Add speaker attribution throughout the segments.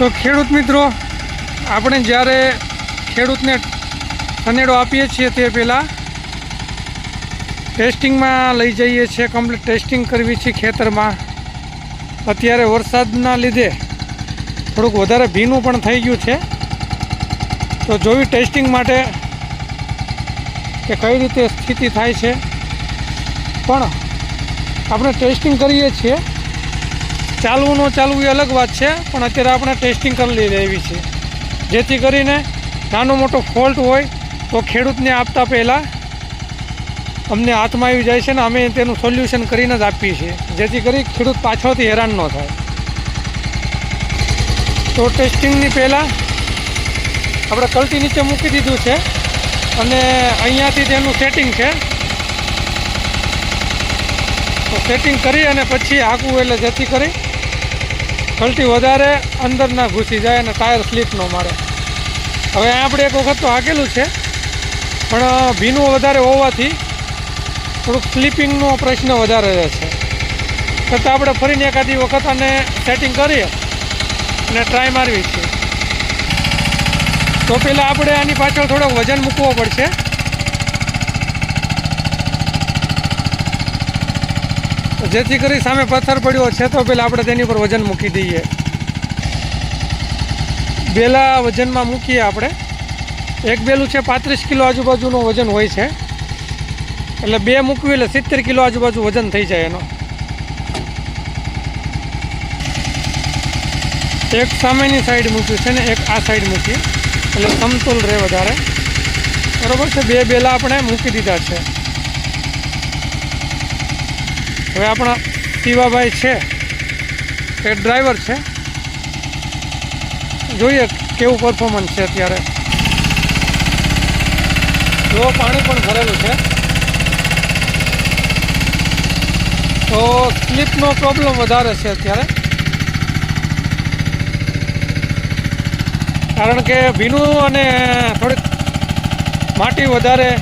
Speaker 1: તો ખેડૂત મિત્રો, આપણે જ્યારે ખેડૂતને સનેડો આપીએ છીએ તે પહેલાં ટેસ્ટિંગમાં લઈ જઈએ છીએ, કમ્પ્લીટ ટેસ્ટિંગ કરવી છે ખેતરમાં. અત્યારે વરસાદના લીધે થોડુંક વધારે ભીનું પણ થઈ ગયું છે. તો જોવી ટેસ્ટિંગ માટે કે કઈ રીતે સ્થિતિ થાય છે. પણ આપણે ટેસ્ટિંગ કરીએ છીએ ચાલવું ન ચાલવું એ અલગ વાત છે, પણ અત્યારે આપણે ટેસ્ટિંગ કરી લઈ છે. જેથી કરીને નાનો મોટો ફોલ્ટ હોય તો ખેડૂતને આપતા પહેલાં અમને હાથમાં આવી જાય છે ને અમે તેનું સોલ્યુશન કરીને જ આપીએ છીએ. જેથી કરી ખેડૂત પાછળથી હેરાન ન થાય. તો ટેસ્ટિંગની પહેલાં આપણે કલ્ટી નીચે મૂકી દીધું છે અને અહીંયાથી તેનું સેટિંગ છે. તો સેટિંગ કરી અને પછી હાંકવું એટલે જેથી કરી કલ્ટી વધારે અંદર ના ઘૂસી જાય અને ટાયર સ્લીપ ન મારે. હવે આપણે એક વખત તો હાકેલું છે, પણ ભીનું વધારે હોવાથી થોડુંક સ્લીપિંગનો પ્રશ્ન વધારે રહે છે. છતાં આપણે ફરીને એકાદી વખત આને સેટિંગ કરીએ અને ટ્રાય મારવી છીએ તો પહેલાં આપણે આની પાછળ થોડોક વજન મૂકવો પડશે. જેથી કરી સામે પથ્થર પડ્યો છે તો પહેલાં આપણે તેની પર વજન મૂકી દઈએ. બેલા વજનમાં મૂકીએ આપણે. એક બેલું છે પાંત્રીસ કિલો આજુબાજુનું વજન હોય છે. એટલે બે મૂકવી એટલે સિત્તેર કિલો આજુબાજુ વજન થઈ જાય એનો. એક સામેની સાઈડ મૂક્યું છે ને એક આ સાઈડ મૂકી. એટલે સમતોલ રહે વધારે. બરોબર છે? બે બેલા આપણે મૂકી દીધા છે. હવે આપણા શિવાભાઈ છે, એ ડ્રાઈવર છે. જોઈએ કેવું પરફોર્મન્સ છે અત્યારે. જો પાણી પણ ભરેલું છે. તો સ્લીપનો પ્રોબ્લેમ વધારે છે અત્યારે. કારણ કે ભીનું અને થોડીક માટી વધારે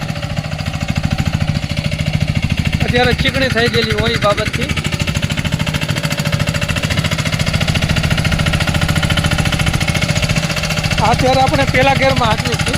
Speaker 1: અત્યારે ચીકણી થઈ ગયેલી હોય બાબતથી. અત્યારે આપણે પેલા ગેરમાં હાજરી છીએ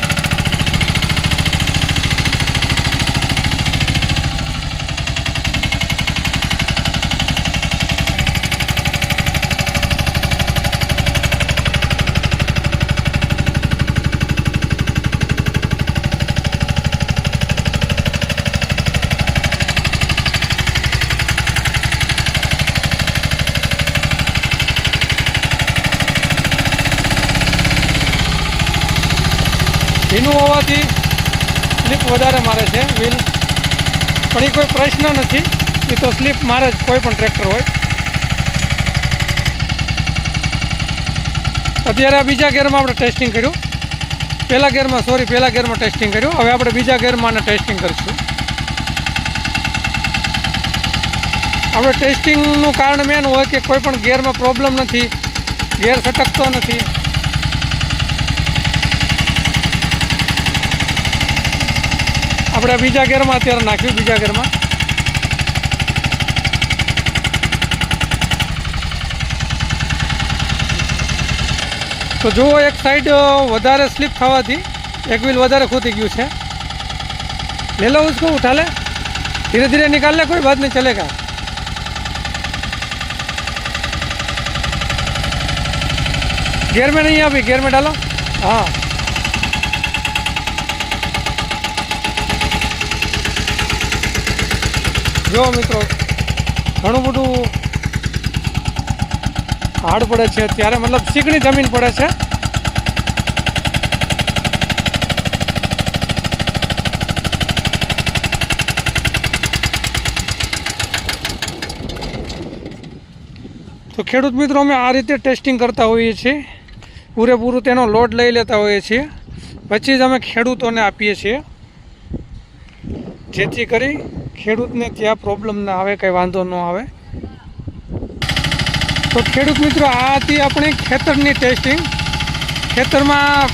Speaker 1: ભીનું હોવાથી સ્લીપ વધારે મારે છે વ્હીલ પણ એ કોઈ પ્રશ્ન નથી. એ તો સ્લીપ મારે જ, કોઈ પણ ટ્રેક્ટર હોય. અત્યારે આ બીજા ગેરમાં આપણે ટેસ્ટિંગ કર્યું. પહેલાં ગેરમાં સોરી પહેલા ગેરમાં ટેસ્ટિંગ કર્યું. હવે આપણે બીજા ગેરમાં આને ટેસ્ટિંગ કરીશું. આપણે ટેસ્ટિંગનું કારણ મેન હોય કે કોઈ પણ ગેરમાં પ્રોબ્લેમ નથી. ગેર સટકતો નથી. આપણે બીજા ગેરમાં અત્યારે નાખ્યું, બીજા ગેરમાં તો જુઓ, એક સાઈડ વધારે સ્લીપ થવાથી એક વ્હીલ વધારે ખૂતી ગયું છે. લે લો ઉસકો ઉઠા લે ધીરે ધીરે નિકાલ લે કોઈ વાત નહીં, ચલેગા. ગેર મેં નહીં આપી ગેર મેં ડાલો. હા. જો મિત્રો, ઘણું બધું હાડ પડે છે ત્યારે મતલબ ચીકણી જમીન પડે છે. તો ખેડૂત મિત્રો, અમે આ રીતે ટેસ્ટિંગ કરતા હોઈએ છીએ. પૂરેપૂરું તેનો લોડ લઈ લેતા હોઈએ છીએ. પછી જ અમે ખેડૂતોને આપીએ છીએ. જેથી કરી ખેડૂતને ત્યાં પ્રોબ્લેમ ના આવે, કંઈ વાંધો ન આવે. તો ખેડૂત મિત્રો, આ હતી આપણી ખેતરની ટેસ્ટિંગ ખેતરમાં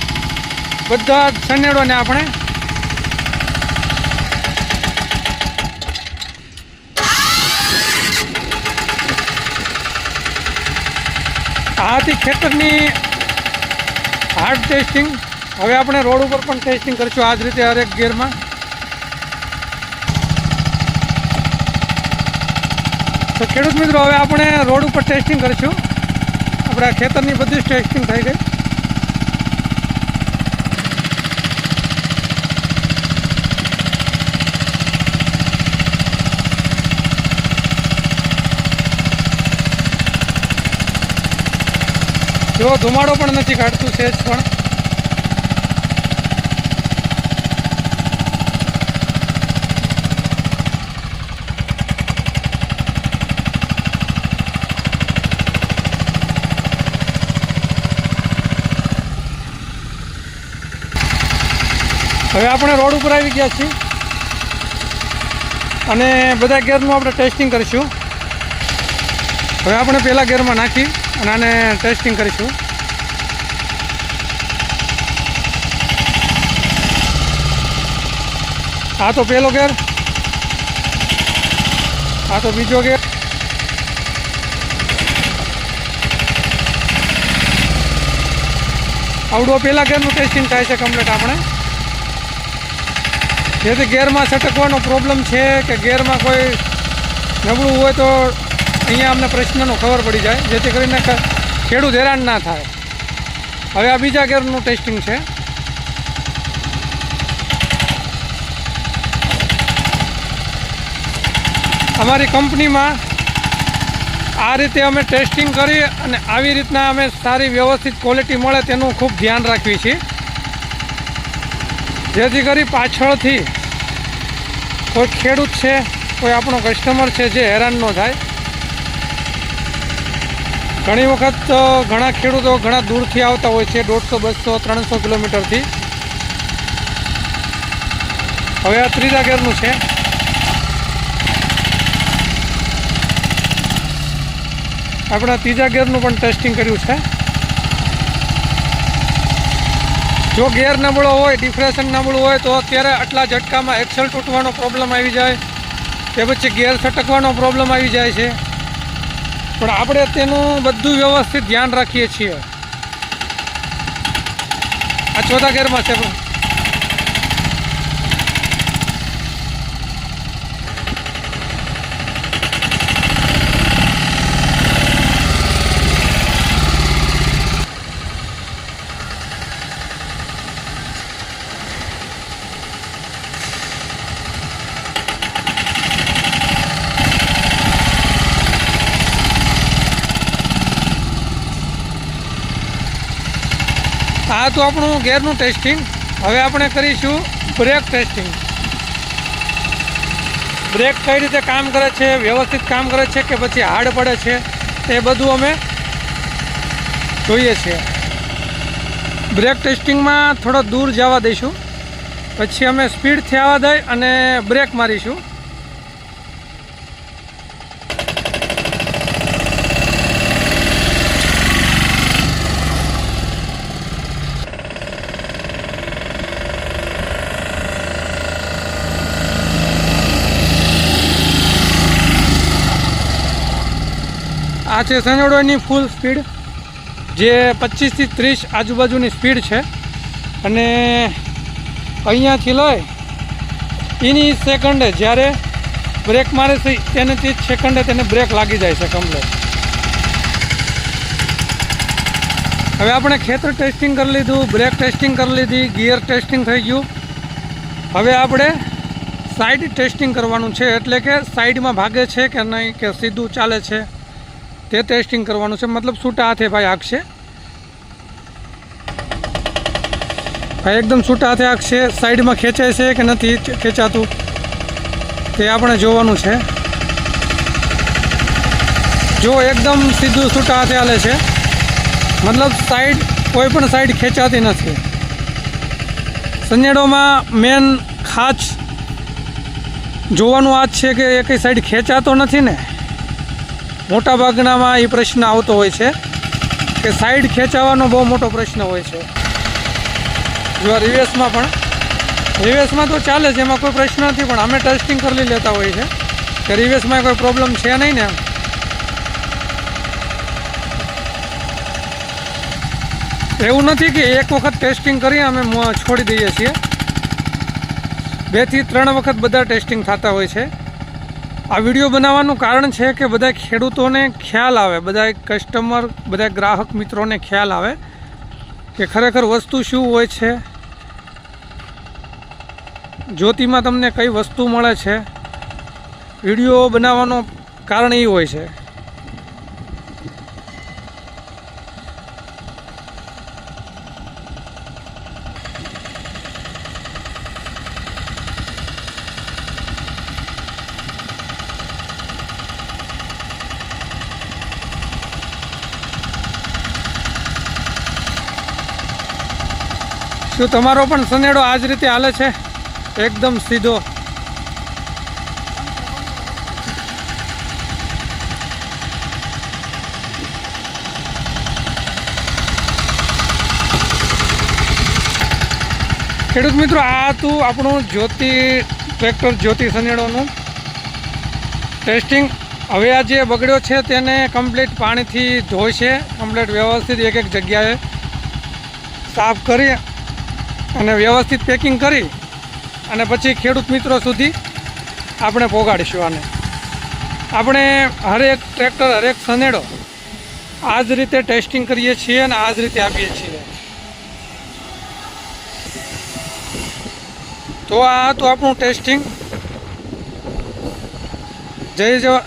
Speaker 1: બધા જ સનેડોને આપણે આ હતી ખેતરની હાર્ડ ટેસ્ટિંગ હવે આપણે રોડ ઉપર પણ ટેસ્ટિંગ કરીશું. આ જ રીતે હરેક ગિયરમાં તો ખેડૂત મિત્રો, હવે આપણે રોડ ઉપર ટેસ્ટિંગ કરીશું. આપણા ખેતરની બધી જ ટેસ્ટિંગ થઈ ગઈ. જો ધુમાડો પણ નથી કાઢતું, સેજ પણ. હવે આપણે રોડ ઉપર આવી ગયા છીએ. અને બધા ગેરનું આપણે ટેસ્ટિંગ કરીશું. હવે આપણે પહેલા ગેરમાં નાખી અને આને ટેસ્ટિંગ કરીશું. આ તો પહેલો ગેર. આ તો બીજો ગેર. આવડો પહેલા ગેરનું ટેસ્ટિંગ થાય છે કમ્પ્લીટ આપણે. જેથી ગેરમાં છટકવાનો પ્રોબ્લેમ છે કે ગેરમાં કોઈ નબળું હોય તો અહીંયા અમને પ્રશ્નનો ખબર પડી જાય, જેથી કરીને ખેડૂત હેરાન ના થાય. હવે આ બીજા ગેરનું ટેસ્ટિંગ છે. અમારી કંપનીમાં આ રીતે અમે ટેસ્ટિંગ કરી અને આવી રીતના અમે સારી વ્યવસ્થિત ક્વોલિટી મળે તેનું ખૂબ ધ્યાન રાખીએ છીએ જેથી કરી પાછળથી કોઈ ખેડૂત છે, કોઈ આપણો કસ્ટમર છે જે હેરાન ન થાય. ઘણી વખત ઘણા ખેડૂતો ઘણા દૂરથી આવતા હોય છે, દોઢસો, બસો, ત્રણસો કિલોમીટરથી. હવે આ ત્રીજા ગેરનું છે. આપણા ત્રીજા ગેરનું પણ ટેસ્ટિંગ કર્યું છે. જો ગેર નબળો હોય ડિફ્રેશન નબળું હોય, તો અત્યારે આટલા ઝટકામાં એક્સલ તૂટવાનો પ્રોબ્લેમ આવી જાય કે પછી ગેર છટકવાનો પ્રોબ્લેમ આવી જાય છે. પણ આપણે તેનું બધું વ્યવસ્થિત ધ્યાન રાખીએ છીએ. આ ચોથા ગેરમાં છે આ તો આપણું ગેરનું ટેસ્ટિંગ હવે આપણે કરીશું બ્રેક ટેસ્ટિંગ બ્રેક કઈ રીતે કામ કરે છે, વ્યવસ્થિત કામ કરે છે કે પછી હાર્ડ પડે છે એ બધું અમે જોઈએ છીએ. બ્રેક ટેસ્ટિંગમાં થોડો દૂર જવા દઈશું. પછી અમે સ્પીડથી આવવા દઈ અને બ્રેક મારીશું આ છે સનેડોની ફૂલ સ્પીડ જે પચીસથી ત્રીસ આજુબાજુની સ્પીડ છે. અને અહીંયાથી લઈ એની સેકન્ડે જ્યારે બ્રેક મારે છે, તેનાથી જ સેકન્ડે તેને બ્રેક લાગી જાય છે કમ્પ્લેટ હવે આપણે ખેતર ટેસ્ટિંગ કરી લીધું બ્રેક ટેસ્ટિંગ કરી લીધી ગિયર ટેસ્ટિંગ થઈ ગયું. હવે આપણે સાઈડ ટેસ્ટિંગ કરવાનું છે, એટલે કે સાઈડમાં ભાગે છે કે નહીં, કે સીધું ચાલે છે? તે ટેસ્ટિંગ કરવાનું છે. મતલબ છૂટા હાથે ભાઈ હાંકશે ભાઈ એકદમ છૂટા હાથે હાંકશે સાઈડમાં ખેંચાય છે કે નથી ખેંચાતું? તે આપણે જોવાનું છે. જો એકદમ સીધું છૂટા હાથે હાલે છે. મતલબ સાઈડ, કોઈ પણ સાઈડ ખેંચાતી નથી. સનેડોમાં મેન ખાસ જોવાનું આ છે કે એકેય સાઈડ ખેંચાતો નથી ને? મોટા ભાગનામાં એ પ્રશ્ન આવતો હોય છે કે સાઈડ ખેંચાવાનો બહુ મોટો પ્રશ્ન હોય છે. જો રિવેસમાં પણ રિવેસમાં તો ચાલે છે, એમાં કોઈ પ્રશ્ન નથી, પણ અમે ટેસ્ટિંગ કરી લેતા હોઈએ છે કે રિવેસમાં કોઈ પ્રોબ્લેમ છે નહીં ને એમ. એવું નથી કે એક વખત ટેસ્ટિંગ કરી અમે છોડી દઈએ છીએ. બેથી ત્રણ વખત બધા ટેસ્ટિંગ થતા હોય છે. આ વીડિયો બનાવવાનું કારણ છે કે બધા ખેડૂતોને ખ્યાલ આવે, બધા કસ્ટમર બધા ગ્રાહક મિત્રોને ખ્યાલ આવે કે ખરેખર વસ્તુ શું હોય છે. જ્યોતિમાં તમને કઈ વસ્તુ મળે છે. વીડિયો બનાવવાનો કારણ એ હોય છે. શું તમારો પણ સનેડો આ જ રીતે હાલે છે. એકદમ સીધો. ખેડૂત મિત્રો, આ હતું આપણું જ્યોતિ, ટ્રેક્ટર જ્યોતિ સનેડોનું ટેસ્ટિંગ. હવે આ જે બગડ્યો છે તેને કમ્પ્લીટ પાણીથી ધોશે કમ્પ્લીટ વ્યવસ્થિત એક એક જગ્યાએ સાફ કરી અને વ્યવસ્થિત પેકિંગ કરી અને પછી ખેડૂત મિત્રો સુધી આપણે પહોંચાડીશું આને. આપણે હરેક ટ્રેક્ટર હરેક સનેડો આ જ રીતે ટેસ્ટિંગ કરીએ છીએ અને આ જ રીતે આપીએ છીએ. તો આ હતું આપણું ટેસ્ટિંગ જય જવા